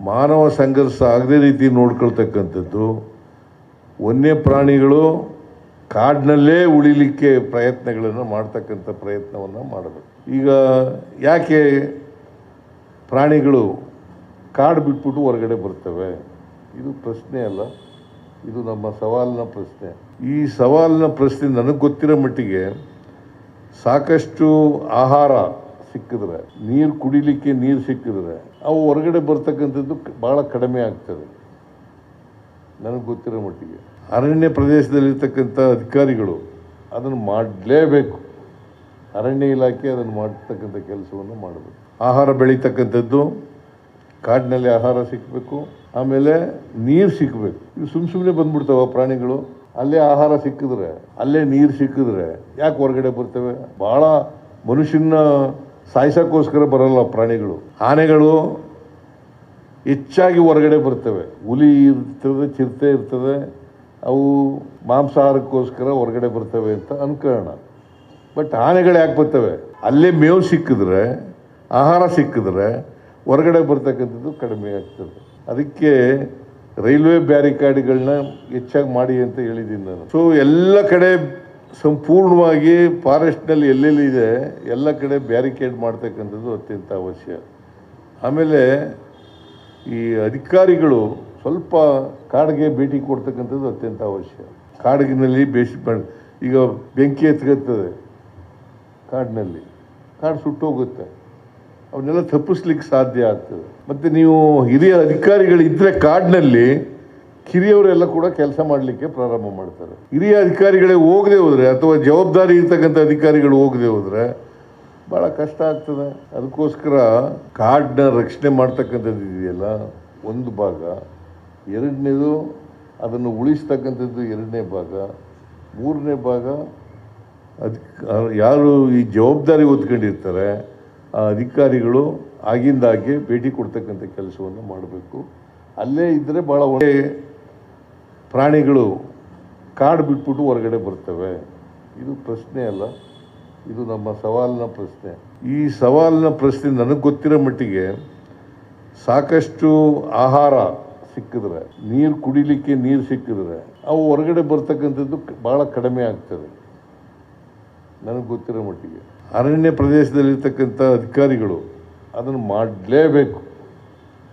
ಮಾನವ ಸಂಘರ್ಷ ಆಗದೇ ರೀತಿ ನೋಡ್ಕೊಳ್ತಕ್ಕಂಥದ್ದು, ವನ್ಯ ಪ್ರಾಣಿಗಳು ಕಾಡಿನಲ್ಲೇ ಉಳಿಲಿಕ್ಕೆ ಪ್ರಯತ್ನಗಳನ್ನು ಮಾಡ್ತಕ್ಕಂಥ ಪ್ರಯತ್ನವನ್ನು ಮಾಡಬೇಕು. ಈಗ ಯಾಕೆ ಪ್ರಾಣಿಗಳು ಕಾಡು ಬಿಟ್ಬಿಟ್ಟು ಹೊರಗಡೆ ಬರ್ತವೆ? ಇದು ಪ್ರಶ್ನೆ ಅಲ್ಲ. ಇದು ನಮ್ಮ ಸವಾಲಿನ ಪ್ರಶ್ನೆ. ಈ ಸವಾಲಿನ ಪ್ರಶ್ನೆ ನನಗೆ ಗೊತ್ತಿರೋ ಮಟ್ಟಿಗೆ ಸಾಕಷ್ಟು ಆಹಾರ ಸಿಕ್ಕಿದ್ರೆ, ನೀರು ಕುಡಿಲಿಕ್ಕೆ ನೀರು ಸಿಕ್ಕಿದ್ರೆ, ಅವು ಹೊರಗಡೆ ಬರ್ತಕ್ಕಂಥದ್ದು ಭಾಳ ಕಡಿಮೆ ಆಗ್ತದೆ. ನನಗೆ ಗೊತ್ತಿರೋ ಮಟ್ಟಿಗೆ. ಅರಣ್ಯ ಪ್ರದೇಶದಲ್ಲಿರ್ತಕ್ಕಂಥ ಅಧಿಕಾರಿಗಳು ಅದನ್ನು ಮಾಡಲೇಬೇಕು. ಅರಣ್ಯ ಇಲಾಖೆ ಅದನ್ನು ಮಾಡ್ತಕ್ಕಂಥ ಕೆಲಸವನ್ನು ಮಾಡಬೇಕು. ಆಹಾರ ಬೆಳೀತಕ್ಕಂಥದ್ದು, ಕಾಡಿನಲ್ಲಿ ಆಹಾರ ಸಿಕ್ಕಬೇಕು ಆಮೇಲೆ ನೀರು ಸಿಕ್ಕಬೇಕು ಇವು ಸುಮ್ಮ ಸುಮ್ಮನೆ ಬಂದ್ಬಿಡ್ತಾವ ಪ್ರಾಣಿಗಳು. ಅಲ್ಲೇ ಆಹಾರ ಸಿಕ್ಕಿದ್ರೆ, ಅಲ್ಲೇ ನೀರು ಸಿಕ್ಕಿದ್ರೆ ಯಾಕೆ ಹೊರಗಡೆ ಬರ್ತವೆ? ಭಾಳ ಮನುಷ್ಯನ ಸಾಯಿಸೋಕ್ಕೋಸ್ಕರ ಬರಲ್ಲ ಪ್ರಾಣಿಗಳು. ಆನೆಗಳು ಹೆಚ್ಚಾಗಿ ಹೊರಗಡೆ ಬರ್ತವೆ. ಹುಲಿ ಇರ್ತದೆ, ಚಿರತೆ ಇರ್ತದೆ, ಅವು ಮಾಂಸಾಹಾರಕ್ಕೋಸ್ಕರ ಹೊರಗಡೆ ಬರ್ತವೆ ಅಂತ ಅನ್ಕೋಣ ಬಟ್ ಆನೆಗಳು ಯಾಕೆ ಬರ್ತವೆ? ಅಲ್ಲೇ ಮೇವು ಸಿಕ್ಕಿದ್ರೆ, ಆಹಾರ ಸಿಕ್ಕಿದ್ರೆ ಹೊರಗಡೆ ಬರ್ತಕ್ಕಂಥದ್ದು ಕಡಿಮೆ ಆಗ್ತದೆ. ಅದಕ್ಕೆ ರೈಲ್ವೆ ಬ್ಯಾರಿಕಾಡ್ಗಳನ್ನ ಹೆಚ್ಚಾಗಿ ಮಾಡಿ ಅಂತ ಹೇಳಿದ್ದೀನಿ ನಾನು. ಸೊ ಎಲ್ಲ ಕಡೆ ಸಂಪೂರ್ಣವಾಗಿ ಫಾರೆಸ್ಟ್ನಲ್ಲಿ ಎಲ್ಲೆಲ್ಲಿ ಇದೆ, ಎಲ್ಲ ಕಡೆ ಬ್ಯಾರಿಕೇಡ್ ಮಾಡ್ತಕ್ಕಂಥದ್ದು ಅತ್ಯಂತ ಅವಶ್ಯ. ಆಮೇಲೆ ಈ ಅಧಿಕಾರಿಗಳು ಸ್ವಲ್ಪ ಕಾಡಿಗೆ ಭೇಟಿ ಕೊಡ್ತಕ್ಕಂಥದ್ದು ಅತ್ಯಂತ ಅವಶ್ಯ. ಕಾಡಿನಲ್ಲಿ ಬೇಸಿ ಈಗ ಬೆಂಕಿ ಎತ್ಕತ್ತದೆ ಕಾಡಿನಲ್ಲಿ. ಕಾಡು ಸುಟ್ಟೋಗುತ್ತೆ. ಅವನ್ನೆಲ್ಲ ತಪ್ಪಿಸ್ಲಿಕ್ಕೆ ಸಾಧ್ಯ ಆಗ್ತದೆ. ಮತ್ತು ನೀವು ಹಿರಿಯ ಅಧಿಕಾರಿಗಳಿದ್ದರೆ ಕಾಡಿನಲ್ಲಿ ಕಿರಿಯವರೆಲ್ಲ ಕೂಡ ಕೆಲಸ ಮಾಡಲಿಕ್ಕೆ ಪ್ರಾರಂಭ ಮಾಡ್ತಾರೆ. ಹಿರಿಯ ಅಧಿಕಾರಿಗಳೇ ಹೋಗದೆ ಹೋದರೆ ಅಥವಾ ಜವಾಬ್ದಾರಿ ಇರ್ತಕ್ಕಂಥ ಅಧಿಕಾರಿಗಳು ಹೋಗದೆ ಹೋದರೆ ಭಾಳ ಕಷ್ಟ ಆಗ್ತದೆ. ಅದಕ್ಕೋಸ್ಕರ ಕಾಡನ್ನ ರಕ್ಷಣೆ ಮಾಡ್ತಕ್ಕಂಥದ್ದು ಇದೆಯಲ್ಲ, ಒಂದು ಭಾಗ. ಎರಡನೇದು ಅದನ್ನು ಉಳಿಸ್ತಕ್ಕಂಥದ್ದು ಎರಡನೇ ಭಾಗ. ಮೂರನೇ ಭಾಗ ಅದಕ್ಕೆ ಯಾರು ಈ ಜವಾಬ್ದಾರಿ ಹೊತ್ಕೊಂಡಿರ್ತಾರೆ, ಆ ಅಧಿಕಾರಿಗಳು ಆಗಿಂದಾಗೆ ಭೇಟಿ ಕೊಡ್ತಕ್ಕಂಥ ಕೆಲಸವನ್ನು ಮಾಡಬೇಕು. ಅಲ್ಲೇ ಇದ್ದರೆ ಭಾಳ ಒಳ್ಳೆ ಪ್ರಾಣಿಗಳು ಕಾಡು ಬಿಟ್ಬಿಟ್ಟು ಹೊರಗಡೆ ಬರ್ತವೆ. ಇದು ಪ್ರಶ್ನೆ ಅಲ್ಲ. ಇದು ನಮ್ಮ ಸವಾಲಿನ ಪ್ರಶ್ನೆ. ಈ ಸವಾಲಿನ ಪ್ರಶ್ನೆ ನನಗೆ ಗೊತ್ತಿರೋ ಮಟ್ಟಿಗೆ ಸಾಕಷ್ಟು ಆಹಾರ ಸಿಕ್ಕಿದ್ರೆ, ನೀರು ಕುಡಿಲಿಕ್ಕೆ ನೀರು ಸಿಕ್ಕಿದ್ರೆ ಅವು ಹೊರಗಡೆ ಬರ್ತಕ್ಕಂಥದ್ದು ಭಾಳ ಕಡಿಮೆ ಆಗ್ತದೆ. ನನಗೆ ಗೊತ್ತಿರೋ ಮಟ್ಟಿಗೆ ಅರಣ್ಯ ಪ್ರದೇಶದಲ್ಲಿರ್ತಕ್ಕಂಥ ಅಧಿಕಾರಿಗಳು ಅದನ್ನು ಮಾಡಲೇಬೇಕು.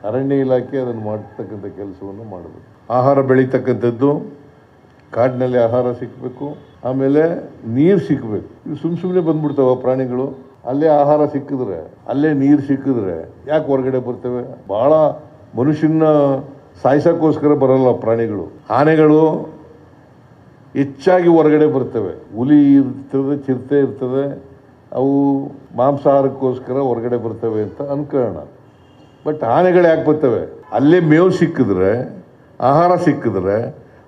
ಅರಣ್ಯ ಇಲಾಖೆ ಅದನ್ನು ಮಾಡ್ತಕ್ಕಂಥ ಕೆಲಸವನ್ನು ಮಾಡಬೇಕು. ಆಹಾರ ಬೆಳೀತಕ್ಕಂಥದ್ದು, ಕಾಡಿನಲ್ಲಿ ಆಹಾರ ಸಿಕ್ಕಬೇಕು ಆಮೇಲೆ ನೀರು ಸಿಕ್ಕಬೇಕು ಇವು ಸುಮ್ಮ ಸುಮ್ಮನೆ ಬಂದ್ಬಿಡ್ತಾವ ಪ್ರಾಣಿಗಳು. ಅಲ್ಲೇ ಆಹಾರ ಸಿಕ್ಕಿದ್ರೆ, ಅಲ್ಲೇ ನೀರು ಸಿಕ್ಕಿದ್ರೆ ಯಾಕೆ ಹೊರಗಡೆ ಬರ್ತವೆ? ಭಾಳ ಮನುಷ್ಯನ ಸಾಯಿಸೋಕ್ಕೋಸ್ಕರ ಬರಲ್ಲ ಪ್ರಾಣಿಗಳು. ಆನೆಗಳು ಹೆಚ್ಚಾಗಿ ಹೊರಗಡೆ ಬರ್ತವೆ. ಹುಲಿ ಇರ್ತದೆ, ಚಿರತೆ ಇರ್ತದೆ. ಅವು ಮಾಂಸಾಹಾರಕ್ಕೋಸ್ಕರ ಹೊರಗಡೆ ಬರ್ತವೆ ಅಂತ ಅನ್ಕೊಳ್ಳೋಣ ಬಟ್ ಆನೆಗಳು ಯಾಕೆ ಬರ್ತವೆ ಅಲ್ಲೇ ಮೇವು ಸಿಕ್ಕಿದ್ರೆ, ಆಹಾರ ಸಿಕ್ಕಿದ್ರೆ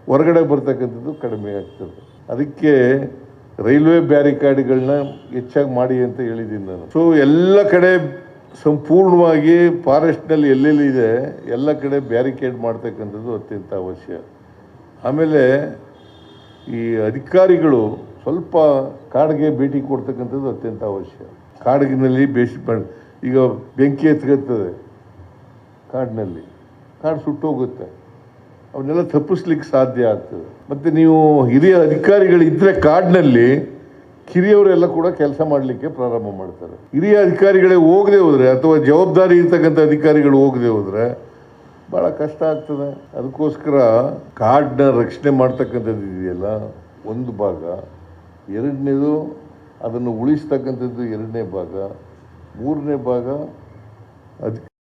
ಹೊರಗಡೆ ಬರ್ತಕ್ಕಂಥದ್ದು ಕಡಿಮೆ ಆಗ್ತದೆ. ಅದಕ್ಕೆ ರೈಲ್ವೆ ಬ್ಯಾರಿಕಾಡ್ಗಳನ್ನ ಹೆಚ್ಚಾಗಿ ಮಾಡಿ ಅಂತ ಹೇಳಿದ್ದೀನಿ ನಾನು. ಸೊ ಎಲ್ಲ ಕಡೆ ಸಂಪೂರ್ಣವಾಗಿ ಫಾರೆಸ್ಟ್ನಲ್ಲಿ ಎಲ್ಲೆಲ್ಲಿ ಇದೆ, ಎಲ್ಲ ಕಡೆ ಬ್ಯಾರಿಕೇಡ್ ಮಾಡ್ತಕ್ಕಂಥದ್ದು ಅತ್ಯಂತ ಅವಶ್ಯ. ಆಮೇಲೆ ಈ ಅಧಿಕಾರಿಗಳು ಸ್ವಲ್ಪ ಕಾಡಿಗೆ ಭೇಟಿ ಕೊಡ್ತಕ್ಕಂಥದ್ದು ಅತ್ಯಂತ ಅವಶ್ಯ. ಕಾಡಿನಲ್ಲಿ ಬೇಸಿ ಈಗ ಬೆಂಕಿ ಎತ್ಕೊಳ್ತದೆ ಕಾಡಿನಲ್ಲಿ. ಕಾಡು ಸುಟ್ಟೋಗುತ್ತೆ. ಅವನ್ನೆಲ್ಲ ತಪ್ಪಿಸ್ಲಿಕ್ಕೆ ಸಾಧ್ಯ ಆಗ್ತದೆ. ಮತ್ತು ನೀವು ಹಿರಿಯ ಅಧಿಕಾರಿಗಳಿದ್ದರೆ ಕಾಡಿನಲ್ಲಿ, ಕಿರಿಯವರೆಲ್ಲ ಕೂಡ ಕೆಲಸ ಮಾಡಲಿಕ್ಕೆ ಪ್ರಾರಂಭ ಮಾಡ್ತಾರೆ. ಹಿರಿಯ ಅಧಿಕಾರಿಗಳೇ ಹೋಗದೆ ಹೋದರೆ, ಅಥವಾ ಜವಾಬ್ದಾರಿ ಇರ್ತಕ್ಕಂಥ ಅಧಿಕಾರಿಗಳು ಹೋಗದೆ ಹೋದರೆ ಭಾಳ ಕಷ್ಟ ಆಗ್ತದೆ. ಅದಕ್ಕೋಸ್ಕರ ಕಾಡನ್ನ ರಕ್ಷಣೆ ಮಾಡ್ತಕ್ಕಂಥದ್ದು ಇದೆಯಲ್ಲ, ಒಂದು ಭಾಗ. ಎರಡನೇದು, ಅದನ್ನು ಉಳಿಸ್ತಕ್ಕಂಥದ್ದು ಎರಡನೇ ಭಾಗ. ಮೂರನೇ ಭಾಗ ಅದಕ್ಕೆ